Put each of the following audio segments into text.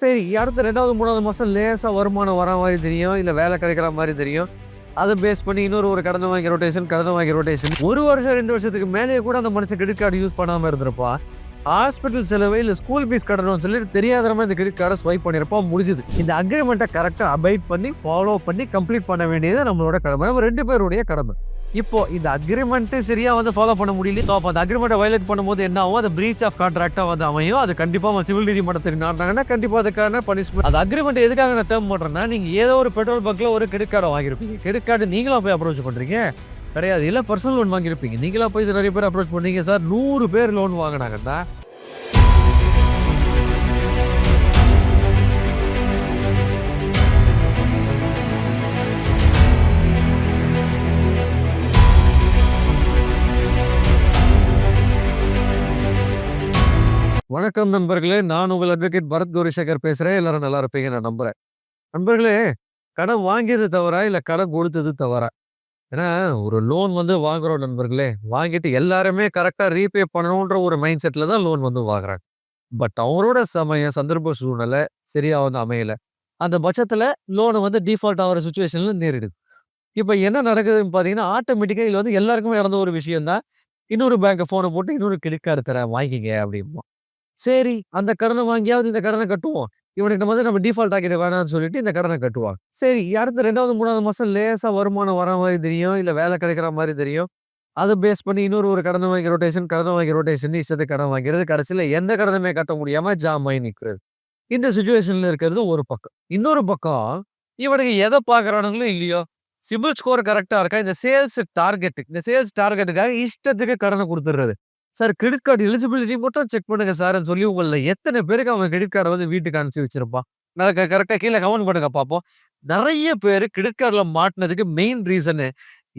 சரி அடுத்த ரெண்டாவது மூணாவது மாதம் லேசாக வருமானம் வர மாதிரி தெரியும் இல்லை வேலை கிடைக்கிற மாதிரி தெரியும். அதை பேஸ் பண்ணி இன்னொரு ஒரு கடந்த வாங்கி ரொட்டேஷன் கடந்த வாங்கி ரொட்டேஷன் ஒரு வருஷம் ரெண்டு வருஷத்துக்கு மேலேயே கூட அந்த மனுஷன் கிரெடிட் கார்டு யூஸ் பண்ணாமல் இருந்திருப்பா. ஹாஸ்பிட்டல் செலவு இல்லை ஸ்கூல் ஃபீஸ் கட்டணும்னு சொல்லிட்டு தெரியாதரமா இந்த கிரெடிட் கார்டை ஸ்வைப் பண்ணியிருப்போம் முடிஞ்சுது. இந்த அக்ரிமெண்ட்டை கரெக்டாக அபைட் பண்ணி ஃபாலோ பண்ணி கம்ப்ளீட் பண்ண வேண்டியது நம்மளோட கடமை. நம்ம ரெண்டு பேருடைய கடமை. இப்போ இந்த அக்ரிமெண்ட்டு சரியாக வந்து ஃபாலோ பண்ண முடியல ஸோ அப்போ அந்த அக்ரிமெண்ட்டை வயலேட் பண்ணும்போது என்ன ஆகும்? அது பிரீச் ஆஃப் கான்ட்ராக்டாக வந்து அமையும். அது கண்டிப்பாக சிவில் நீதிமன்றத்தில் நாட்டாங்கன்னா கண்டிப்பாக அதுக்கான பனிஷ்மெண்ட் அந்த அக்ரிமெண்ட் எதுக்காக நான் டேர்ம் பண்ணுறேன்னா நீங்கள் ஏதோ ஒரு பெட்ரோல் பங்க்கில் ஒரு கிரெடிட் கார்டை வாங்கியிருப்பீங்க. கிரெடிட் கார்டு நீங்களாக போய் அப்ரோச் பண்ணுறீங்க கிடையாது. இல்லை பர்சனல் லோன் வாங்கியிருப்பீங்க. நீங்களாக போய் நிறைய பேர் அப்ரோச் பண்ணீங்க. சார் நூறு பேர் லோன் வாங்கினாங்கன்னா வணக்கம் நண்பர்களே. நான் உங்கள் அட்வொகேட் பரத் கௌரிசங்கர் பேசுகிறேன் எல்லாரும் நல்லா இருப்பீங்க நான் நம்புறேன். நண்பர்களே கடன் வாங்கியது தவறா இல்லை கடன் கொடுத்தது தவறா? ஏன்னா ஒரு லோன் வந்து வாங்குறோம் நண்பர்களே. வாங்கிட்டு எல்லாருமே கரெக்டாக ரீபே பண்ணணுன்ற ஒரு மைண்ட் செட்டில் தான் லோன் வந்து வாங்குறாங்க. பட் அவரோட சமயம் சந்தர்ப்ப சூழ்நிலை சரியாக வந்து அமையலை. அந்த பட்சத்தில் லோனை வந்து டிஃபால்ட் ஆகிற சுச்சுவேஷனில் நேரிடுது. இப்போ என்ன நடக்குதுன்னு பார்த்தீங்கன்னா ஆட்டோமேட்டிக்காக இதில் வந்து எல்லாருக்குமே நடந்த ஒரு விஷயம் தான் இன்னொரு பேங்க்கை ஃபோனை போட்டு இன்னொரு கிரெடிட் கார்டு தரேன் வாங்கிக்கங்க அப்படிமா சரி அந்த கடனை வாங்கியாவது இந்த கடனை கட்டுவோம். இவனுக்கு நம்ம வந்து நம்ம டிஃபால்ட் ஆக்கிட வேணாம்னு சொல்லிட்டு இந்த கடனை கட்டுவாங்க சரி அடுத்த ரெண்டாவது மூணாவது மாதம் லேசாக வருமானம் வர மாதிரி தெரியும் இல்லை வேலை கிடைக்கிற மாதிரி தெரியும். அதை பேஸ் பண்ணி இன்னொரு ஒரு கடன் வாங்கி ரொட்டேஷன் கடன் வாங்கி ரொட்டேஷன் இஷ்டத்துக்கு கடன் வாங்கிறது. கடைசியில் எந்த கடனுமே கட்ட முடியாமல் ஜாம் ஆகி நிற்கிறது இந்த சுச்சுவேஷனில் இருக்கிறது ஒரு பக்கம். இன்னொரு பக்கம் இவனுக்கு எதை பார்க்குறானுங்களோ இல்லையோ சிபில் ஸ்கோர் கரெக்டாக இருக்கா? இந்த சேல்ஸ் டார்கெட்டுக்கு இந்த சேல்ஸ் டார்கெட்டுக்காக இஷ்டத்துக்கு கடனை கொடுத்துடுறது. சார் கிரெடிட் கார்டு எலிஜிபிலிட்டி மட்டும் செக் பண்ணுங்க சார்னு சொல்லி உங்களில் எத்தனை பேருக்கு அவன் கிரெடிட் கார்டை வந்து வீட்டுக்கு அனுப்பிச்சு வச்சிருப்பான் நல்லா கரெக்டாக கீழே கமெண்ட் பண்ணுங்க பார்ப்போம் நிறைய பேர் கிரெடிட் கார்டில் மாட்டினதுக்கு மெயின் ரீசனு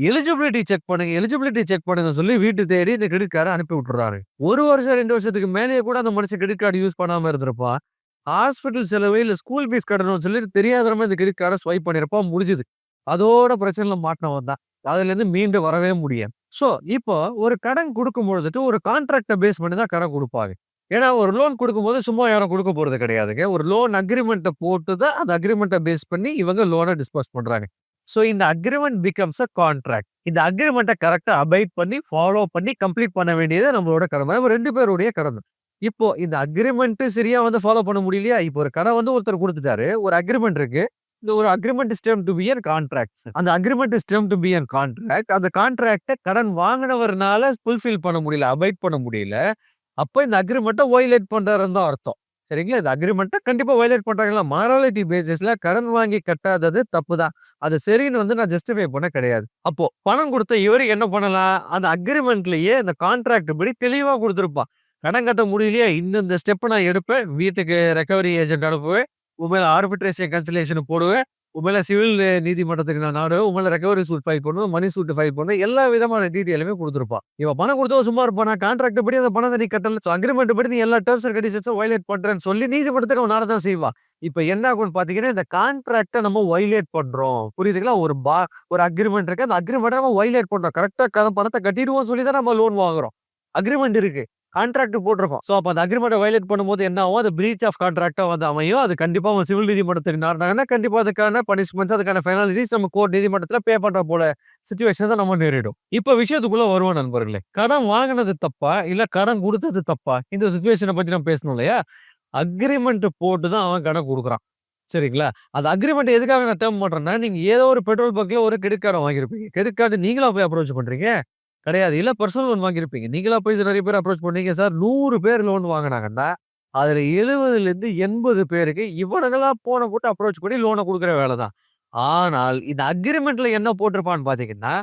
எலிஜிபிலிட்டி செக் பண்ணுங்க எலிஜிபிலிட்டி செக் பண்ணுங்க சொல்லி வீட்டு தேடி இந்த கிரெடிட் கார்டை அனுப்பி விட்டுறாரு. ஒரு வருஷம் ரெண்டு வருஷத்துக்கு மேலேயே கூட அந்த மனுஷன் கிரெடிட் கார்டு யூஸ் பண்ணாமல் இருந்திருப்பான் ஹாஸ்பிட்டல் செலவு இல்லை ஸ்கூல் ஃபீஸ் கட்டணும்னு சொல்லி தெரியாதரமா இந்த கிரெடிட் கார்டை ஸ்வைப் பண்ணியிருப்பான் முடிஞ்சுது. அதோட பிரச்சனையில் மாட்டினவன் தான். அதுலேருந்து மீண்டு வரவே முடியாது ஸோ இப்போ ஒரு கடன் கொடுக்கும் பொழுதுட்டு ஒரு கான்ட்ராக்டை பேஸ் பண்ணி தான் கடன் கொடுப்பாங்க. ஏன்னா ஒரு லோன் கொடுக்கும்போது சும்மா யாரும் கொடுக்க போகிறது கிடையாதுங்க. ஒரு லோன் அக்ரிமெண்ட்டை போட்டு தான் அந்த அக்ரிமெண்ட்டை பேஸ் பண்ணி இவங்க லோனை டிஸ்போஸ் பண்ணுறாங்க ஸோ இந்த அக்ரிமெண்ட் பிகம்ஸ் அ கான்ட்ராக்ட் இந்த அக்ரிமெண்ட்டை கரெக்டாக அபைட் பண்ணி ஃபாலோ பண்ணி கம்ப்ளீட் பண்ண வேண்டியது நம்மளோட கடமை ரெண்டு பேருடைய கடமை இப்போ இந்த அக்ரிமெண்ட்டு சரியாக வந்து ஃபாலோ பண்ண முடியலையா? இப்போ ஒரு கடன் வந்து ஒருத்தர் கொடுத்துட்டாரு. ஒரு அக்ரிமெண்ட் இருக்கு. இந்த ஒரு agreement stem to be an contract அந்த agreement stem to be an contract அந்த கான்ட்ராக்டை கடன் வாங்கினவர்னால ஃபுல்ஃபில் பண்ண முடியல அபைட் பண்ண முடியல. அப்போ இந்த அக்ரிமெண்ட்டை வயலேட் பண்றாருன்னு தான் அர்த்தம். சரிங்களா? இந்த அக்ரிமெண்ட்டை கண்டிப்பாக வயலேட் பண்ணுறாங்களா மாராலிட்டி பேசிஸில் கடன் வாங்கி கட்டாதது தப்பு தான். அது சரின்னு வந்து நான் ஜஸ்டிஃபை பண்ண கிடையாது. அப்போ பணம் கொடுத்த இவர் என்ன பண்ணலாம்? அந்த அக்ரிமெண்ட்லேயே இந்த கான்ட்ராக்ட் படி தெளிவாக கொடுத்துருப்பான். கடன் கட்ட முடியலையே? இந்த இந்த ஸ்டெப்பை நான் எடுப்பேன். வீட்டுக்கு ரெக்கவரி ஏஜென்ட் அனுப்புவேன். உண்மையில ஆர்பிட்ரேஷன் கன்சலேஷன் போடுவேன். உண்மையில சிவில் நீதிமன்றத்துக்கு நான் நாடுவேன். உண்மையில ரெக்கவரி சூட் ஃபைல் பண்ணுவேன் மணி சூட் ஃபைல் பண்ணுவேன் எல்லா விதமான டீட்டெயிலுமே கொடுத்துருப்பான். இவன் பணம் கொடுத்தவன் சும்மா இருப்பான். கான்ட்ராக்ட் படி அந்த பணத்தை நீ கட்டல. அக்ரிமெண்ட் படி நீ எல்லா டேர்ம்ஸ் அண்ட் கண்டிஷன்ஸும் வயலேட் பண்றேன்னு சொல்லி நீதிமன்றத்துக்கு அவன் தான் செய்வான் இப்போ என்ன ஆகும்னு பாத்தீங்கன்னா இந்த கான்ட்ராக்டை நம்ம வயலேட் பண்றோம். புரியுதுங்களா? ஒரு பா ஒரு அக்ரிமெண்ட் இருக்கு. அந்த அக்ரிமெண்ட்டை நம்ம வயலேட் பண்றோம். கரெக்டாக பணத்தை கட்டிடுவோம்னு சொல்லி தான் நம்ம லோன் வாங்குறோம். அக்ரிமெண்ட் இருக்கு. கான்ட்ராக்ட் போட்டிருக்கோம். ஸோ அப்போ அந்த அக்ரிமெண்ட் வயலேட் பண்ணும்போது என்ன ஆகும்? அது பிரீச் ஆஃப் கான்ட்ராக்டாக வந்து அமையும். அது கண்டிப்பாக அவன் சிவில் நீதிமன்றத்தில் நாடினாங்கன்னா கண்டிப்பாக அதுக்கான பனிஷ்மெண்ட்ஸ் அதுக்கான பெனாலிட்டிஸ் நம்ம கோர்ட் நீதிமன்றத்தில் பே பண்ணுற போல சுச்சுவேஷன் தான் நம்ம நேரிடும். இப்போ விஷயத்துக்குள்ளே வருவோம் நண்பர்களே. கடன் வாங்கினது தப்பா? இல்லை கடன் கொடுத்தது தப்பா? இந்த சுச்சுவேஷனை பற்றி நம்ம பேசணும் இல்லையா? அக்ரிமெண்ட் போட்டு தான் அவன் கடன் கொடுக்குறான். சரிங்களா? அது அக்ரிமெண்ட் எதுக்காக நான் டேர்ம் பண்ணுறேன்னா நீங்கள் ஏதோ ஒரு பெட்ரோல் பங்க்கில் ஒரு கிரெடிட் கார்டு வாங்கியிருப்பீங்க. கிரெடிட் கார்டு நீங்களா போய் அப்ரோச் பண்ணுறீங்க கிடையாது. இல்லை பர்சனல் லோன் வாங்கியிருப்பீங்க. நீங்களா போய் நிறைய பேர் அப்ரோச் பண்ணீங்க சார். நூறு பேர் லோன் வாங்கினாங்கன்னா அதில் எழுபதுலேருந்து எண்பது பேருக்கு இவனுங்களாம் போன போட்டு அப்ரோச் பண்ணி லோனை கொடுக்குற வேலை தான். ஆனால் இந்த அக்ரிமெண்ட்ல என்ன போட்டிருப்பான்னு பார்த்தீங்கன்னா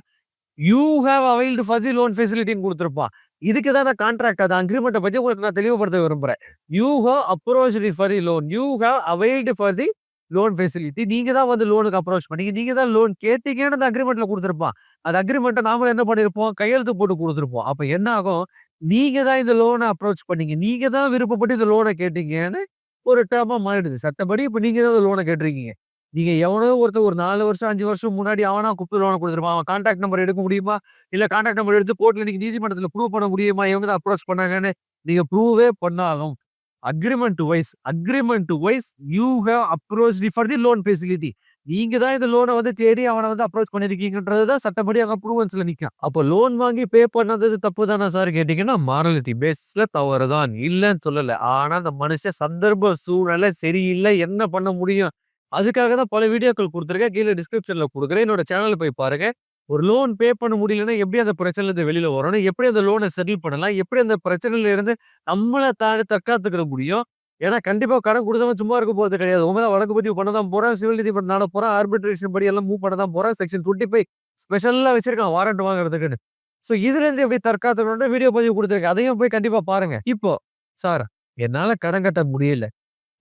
you have availed Fazi loan ஃபெசிலிட்டின்னு கொடுத்துருப்பான். இதுக்கு தான் நான் கான்ட்ராக்ட் அது அக்ரிமெண்ட்டை பற்றி உங்களுக்கு நான் தெளிவுபடுத்த விரும்புகிறேன் you have approach for the loan you have availed for the loan facility நீங்கள் தான் வந்து லோனுக்கு அப்ரோச் பண்ணீங்க நீங்கள் தான் லோன் கேட்டீங்கன்னு அந்த அக்ரிமெண்ட்டில் கொடுத்துருப்பான். அந்த அக்ரிமெண்ட்டை நாமளும் என்ன பண்ணியிருப்போம் கையெழுத்து போட்டு கொடுத்துருப்போம். அப்போ என்ன ஆகும்? நீங்கள் தான் இந்த லோனை அப்ரோச் பண்ணீங்க. நீங்கள் தான் விருப்பப்பட்டு இந்த லோனை கேட்டீங்கன்னு ஒரு டேர்மா மாறிடுது. சட்டப்படி இப்போ நீங்கள் தான் லோனை கேட்டிருக்கீங்க. நீங்கள் எவனோ ஒருத்தர் ஒரு நாலு வருஷம் அஞ்சு வருஷம் முன்னாடி அவனா கூப்பிட்டு லோனை கொடுத்துருப்பான். அவன் கான்டாக்ட் நம்பர் எடுக்க முடியுமா? இல்லை கான்டாக்ட் நம்பர் எடுத்து கோர்ட்ல நீங்க நீதிமன்றத்தில் ப்ரூவ் பண்ண முடியுமா? இவங்க தான் அப்ரோச் பண்ணாங்கன்னு நீங்கள் ப்ரூவே பண்ணாலும் agreement wise agreement wise you have approach for the loan facility நீங்க தான் இந்த லோனை வந்து தேடி அவனை வந்து அப்ரோச் பண்ணிருக்கீங்கன்றது தான் சட்டப்படி அங்க ப்ரூவன்ஸ்ல நிற்கும் அப்போ லோன் வாங்கி பே பண்ணது தப்பு தானே சார் கேட்டீங்கன்னா மாரலிட்டி பேஸ்ல தவறு தான் இல்லைன்னு சொல்லலை. ஆனா அந்த மனுஷன் சந்தர்ப்ப சூழ்நிலை சரியில்லை. என்ன பண்ண முடியும்? அதுக்காக தான் பல வீடியோக்கள் கொடுத்துருக்கேன். கீழே டிஸ்கிரிப்ஷன்ல கொடுக்குறேன். என்னோட சேனல் போய் பாருங்க. ஒரு லோன் பே பண்ண முடியலன்னா எப்படி அந்த பிரச்சனைல வெளியில் வரணும் எப்படி அந்த லோனை செட்டில் பண்ணலாம்? எப்படி அந்த பிரச்சனையிலேருந்து நம்மளை தாண்டி தற்காத்துக்கிட முடியும்? ஏன்னா கண்டிப்பாக கடன் கொடுத்தவன் சும்மா இருக்க போகிறது கிடையாது. உங்க தான் வழக்கு பதிவு பண்ண தான் போறேன் சிவில் நீதிமன்றம் நாட போறேன் ஆர்பிட்ரேஷன் படி எல்லாம் மூவ் பண்ண தான் போறேன் செக்ஷன் டுவெண்ட்டி ஃபைவ் ஸ்பெஷலாக வச்சிருக்கான் வாரண்ட் வாங்குறதுக்குன்னு. ஸோ இதுலேருந்து எப்படி தற்காத்துக்கணும் வீடியோ பதிவு கொடுத்துருக்கேன். அதையும் போய் கண்டிப்பாக பாருங்கள் இப்போ சார் என்னால் கடன் கட்ட முடியல.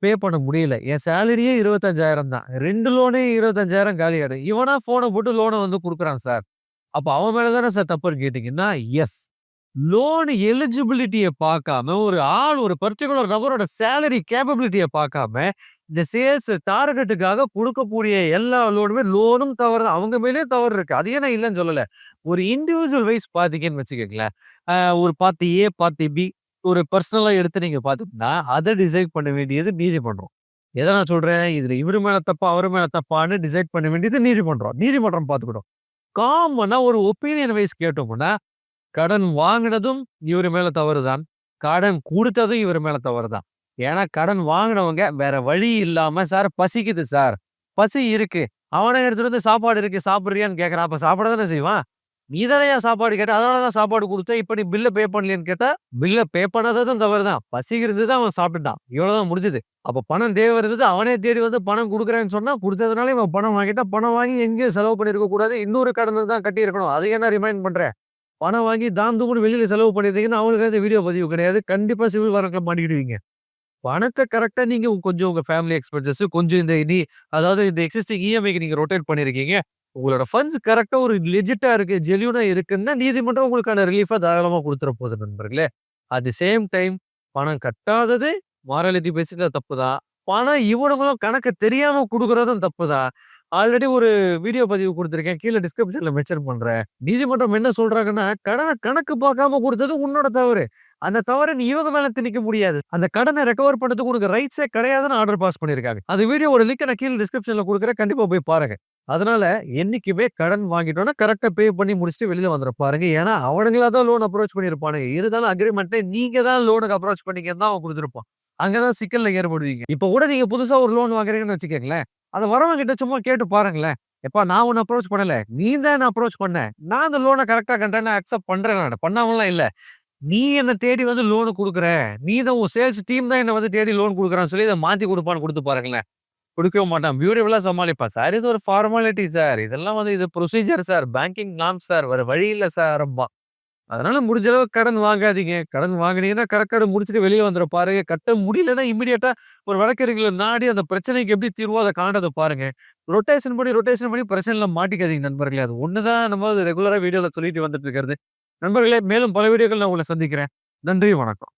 பே பண்ண முடியல. என் சேலரியே இருபத்தஞ்சாயிரம் தான். ரெண்டு லோனே இருபத்தஞ்சாயிரம் காலி ஆயிடும் இவனா ஃபோனை போட்டு லோனை வந்து கொடுக்குறான் சார் அப்போ அவன் மேலே தானே சார் தப்புன்னு கேட்டிங்கன்னா எஸ் லோன் எலிஜிபிலிட்டியை பார்க்காம ஒரு ஆள் ஒரு பர்டிகுலர் நபரோட சேலரி கேப்பபிலிட்டியை பார்க்காம இந்த சேல்ஸ் டார்கெட்டுக்காக கொடுக்கக்கூடிய எல்லா லோனுமே லோனும் தவறு தான். அவங்க மேலேயே தவறு இருக்கு. அது ஏன்னா இல்லைன்னு சொல்லலை. ஒரு இண்டிவிஜுவல் வைஸ் பார்த்தீங்கன்னு வச்சுக்கோங்களேன். ஒரு பார்ட்டி ஏ பார்ட்டி பி ஒரு பர்சனலா எடுத்து நீங்க பாத்தீங்கன்னா அதை டிசைட் பண்ண வேண்டியது நீதி பண்றோம் எதை நான் சொல்றேன்? இதுல இவரு மேல தப்பா அவரு மேல தப்பான்னு டிசைட் பண்ண வேண்டியது நீதிமன்றம் நீதிமன்றம் பார்த்துக்கிட்டோம் காமனா ஒரு ஒப்பீனியன் வைஸ் கேட்டோம்னா கடன் வாங்கினதும் இவர் மேல தவறுதான். கடன் கொடுத்ததும் இவர் மேல தவறுதான். ஏன்னா கடன் வாங்கினவங்க வேற வழி இல்லாம சார் பசிக்குது சார். பசி இருக்கு. அவனை எடுத்துட்டு வந்து சாப்பாடு இருக்கு. சாப்பிடுறியான்னு கேட்கறான் அப்ப சாப்பிட தானே செய்வான்? நீ தானே சாப்பாடு கேட்ட? அதனாலதான் சாப்பாடு கொடுத்த இப்ப நீ பில்ல பே பண்ணலன்னு கேட்டா பில்ல பே பண்ணதும் தவறு தான். பசிக்கிறது தான் அவன் சாப்பிட்டுட்டான். இவ்வளவுதான் முடிஞ்சது. அப்ப பணம் தேவை இருந்தது அவனே தேடி வந்து பணம் கொடுக்குறேன்னு சொன்னா கொடுத்ததுனால இவன் பணம் வாங்கிட்டா பணம் வாங்கி எங்கேயும் செலவு பண்ணிருக்க கூடாது இன்னொரு கடனில் தான் கட்டி இருக்கணும் அதை என்ன ரிமைண்ட் பண்றேன் பணம் வாங்கி தாம் தூக்கி வெளியில செலவு பண்ணிருந்தீங்கன்னா அவங்களுக்கு அந்த வீடியோ பதிவு கிடையாது. கண்டிப்பா சிவில் வரக்கில் மாட்டிக்கிடுவீங்க. பணத்தை கரெக்டாக நீங்கள் கொஞ்சம் உங்கள் ஃபேமிலி எக்ஸ்பென்சஸ் கொஞ்சம் இந்த இனி அதாவது இந்த எக்ஸிஸ்டிங் இஎம்ஐக்கு நீங்கள் ரொட்டேட் பண்ணியிருக்கீங்க. உங்களோட ஃபண்ட்ஸ் கரெக்டாக ஒரு லெஜிட்டா இருக்கு ஜெலியூனாக இருக்குன்னா நீதிமன்றம் உங்களுக்கான ரிலீஃபாக தாராளமா கொடுத்துட போகுது நண்பர்களே. அட் தி சேம் டைம் பணம் கட்டாதது மாரலிட்டி பேசிட்டு தப்பு தான் பணம் இவனுங்களும் கணக்கு தெரியாம கொடுக்கறதும் தப்பு தான் ஆல்ரெடி ஒரு வீடியோ பதிவு கொடுத்துருக்கேன் கீழே டிஸ்கிரிப்ஷன்ல மென்ஷன் பண்றேன். நீதிமன்றம் என்ன சொல்றாங்கன்னா கடனை கணக்கு பார்க்காம கொடுத்தது உன்னோட தவறு. அந்த தவறை நீ இவங்க மேல திணிக்க முடியாது. அந்த கடனை ரெக்கவர் பண்றதுக்கு உனக்கு ரைட்ஸே கிடையாதுன்னு ஆர்டர் பாஸ் பண்ணிருக்காங்க அந்த வீடியோட லிங்க் நான் கீழே டிஸ்கிரிப்ஷன்ல கொடுக்குறேன். கண்டிப்பா போய் பாருங்க. அதனால என்னைக்குமே கடன் வாங்கிட்டோன்னா கரெக்டாக பே பண்ணி முடிச்சுட்டு வெளியில் வந்துட பாருங்க ஏன்னா அவனுங்களா தான் லோன் அப்ரோச் பண்ணியிருப்பானுங்க. இருந்தாலும் அக்ரிமெண்ட்டை நீங்க தான் லோனுக்கு அப்ரோச் பண்ணிக்கன்னு தான் அவன் கொடுத்துருப்பான். அங்கதான் சிக்கல்ல ஏற்படுவீங்க. இப்போ கூட நீங்க புதுசா ஒரு லோன் வாங்குறீங்கன்னு வச்சுக்கோங்களேன். அதை வரவங்க கிட்ட சும்மா கேட்டு பாருங்களேன். எப்பா நான் ஒன்று அப்ரோச் பண்ணல. நீ தான் அப்ரோச் பண்ண. நான் அந்த லோனை கரெக்டாக கண்டேன் அக்செப்ட் பண்ணுறேன் நான். பண்ணாமலாம் இல்லை. நீ என்னை தேடி வந்து லோனு கொடுக்குற. நீ தான் உன் சேல்ஸ் டீம் தான் என்னை வந்து தேடி லோன் கொடுக்குறான்னு சொல்லி இதை மாற்றி கொடுப்பான்னு கொடுத்து பாருங்களேன். கொடுக்கவே மாட்டான். பியூட்டிஃபுல்லா சமாளிப்பான். சார் இது ஒரு ஃபார்மாலிட்டி சார். இதெல்லாம் வந்து இது ப்ரொசீஜர் சார். பேங்கிங் நாம் சார். வேறு வழி இல்லை சார் ரொம்ப. அதனால முடிஞ்ச அளவு கடன் வாங்காதீங்க. கடன் வாங்குனீங்கன்னா கரெக்டாக முடிச்சுட்டு வெளியே வந்துட பாருங்க. கட்ட முடியலன்னா இமீடியட்டா ஒரு வழக்கறிஞர்களை நாடி அந்த பிரச்சனைக்கு எப்படி தீர்வோ அதை காண்டதை பாருங்க. ரொட்டேஷன் பண்ணி ரொட்டேஷன் பண்ணி பிரச்சனைல மாட்டிக்காதீங்க நண்பர்களே. அது ஒன்று தான் நம்ம ரெகுலராக வீடியோவில் சொல்லிட்டு வந்துட்டு இருக்கிறது. நண்பர்களே மேலும் பல வீடியோக்கள் நான் உங்களை சந்திக்கிறேன். நன்றி வணக்கம்.